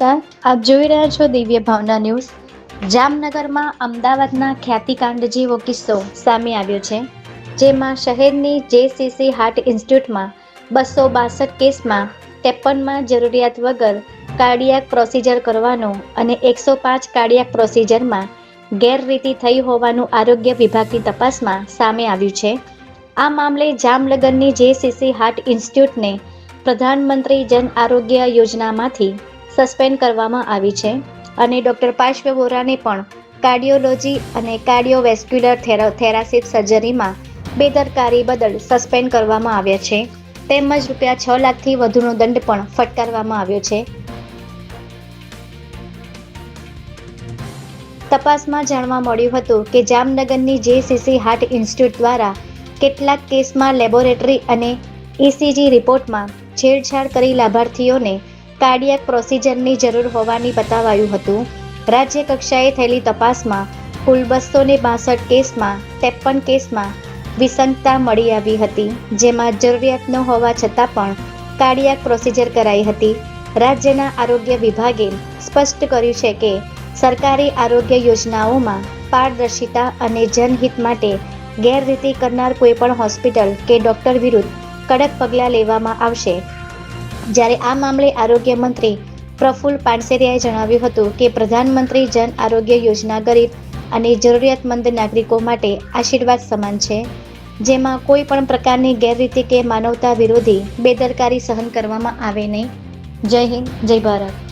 આપ જોઈ રહ્યા છો દિવ્ય ભાવના ન્યૂઝ. જામનગરમાં અમદાવાદના ખ્યાતિકાંડ જેવો કિસ્સો સામે આવ્યો છે, જેમાં શહેરની જેસીસી હાર્ટ ઇન્સ્ટિટ્યૂટમાં બસો બાસઠ કેસમાં ત્રેપનમાં જરૂરિયાત વગર કાર્ડિયાક પ્રોસિજર કરવાનો અને એકસો પાંચ કાર્ડિયાક પ્રોસિજરમાં ગેરરીતિ થઈ હોવાનું આરોગ્ય વિભાગની તપાસમાં સામે આવ્યું છે. આ મામલે જામનગરની જેસીસી હાર્ટ ઇન્સ્ટિટ્યૂટને પ્રધાનમંત્રી જન આરોગ્ય યોજનામાંથી સસ્પેન્ડ કરવામાં આવી છે અને ડૉક્ટર પાર્શ્વ વોરાને પણ કાર્ડિયોલોજી અને કાર્ડિયોવેસ્ક્યુલર થેરા થેરાસિસ સર્જરીમાં બેદરકારી બદલ સસ્પેન્ડ કરવામાં આવ્યા છે. તેમજ રૂપિયા છ લાખથી વધુનો દંડ પણ ફટકારવામાં આવ્યો છે. તપાસમાં જાણવા મળ્યું હતું કે જામનગરની જેસીસી હાર્ટ ઇન્સ્ટિટ્યૂટ દ્વારા કેટલાક કેસમાં લેબોરેટરી અને ઇસીજી રિપોર્ટમાં છેડછાડ કરી લાભાર્થીઓને કાર્ડિયાક પ્રોસિજરની જરૂર હોવાની બતાવાયું હતું. રાજ્ય કક્ષાએ થયેલી તપાસમાં કુલ બસો ને બાસઠ કેસમાં, ત્રેપન કેસમાં વિસંગતા મળી આવી હતી, જેમાં જરૂરિયાત ન હોવા છતાં પણ કાર્ડિયાક પ્રોસિજર કરાઈ હતી. રાજ્યના આરોગ્ય વિભાગે સ્પષ્ટ કર્યું છે કે, સરકારી આરોગ્ય યોજનાઓમાં પારદર્શિતા અને જનહિત માટે ગેરરીતિ કરનાર કોઈપણ હોસ્પિટલ કે ડોક્ટર વિરુદ્ધ કડક પગલાં લેવામાં આવશે. જ્યારે આ મામલે આરોગ્ય મંત્રી પ્રફુલ્લ પાનસેરિયાએ જણાવ્યું હતું કે પ્રધાનમંત્રી જન આરોગ્ય યોજના ગરીબ અને જરૂરિયાતમંદ નાગરિકો માટે આશીર્વાદ સમાન છે, જેમાં કોઈ પણ પ્રકારની ગેરરીતિ કે માનવતા વિરોધી બેદરકારી સહન કરવામાં આવે નહીં. જય હિન્દ, જય ભારત.